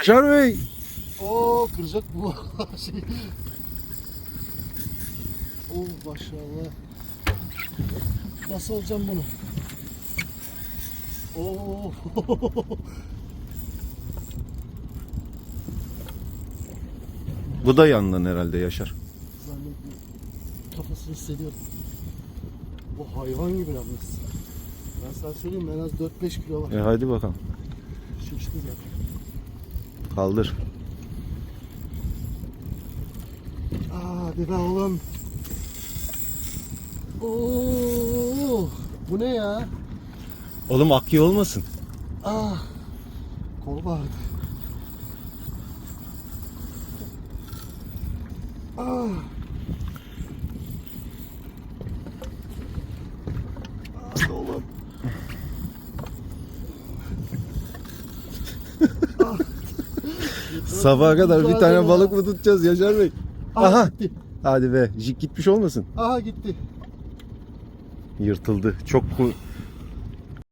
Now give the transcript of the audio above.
Yaşar Bey. Oo kıracak bu şey. Oo maşallah. Nasıl alacağım bunu? Oo. Bu da yandan herhalde Yaşar. Zannetmiyorum. Kafasını hissediyorum. Bu hayvan gibi yalnız. Ben sana söyleyeyim en az 4-5 kilo var. E hadi bakalım. Şişti zaten. Kaldır. Hadi be oğlum. Oo, bu ne ya? Oğlum akıyor olmasın. Ah, kol vardı. Ah. Hadi oğlum. Sabaha kadar bir tane balık mı tutacağız Yaşar Bey? Aha. Gitti. Hadi be. Jig gitmiş olmasın. Aha gitti. Yırtıldı. Çok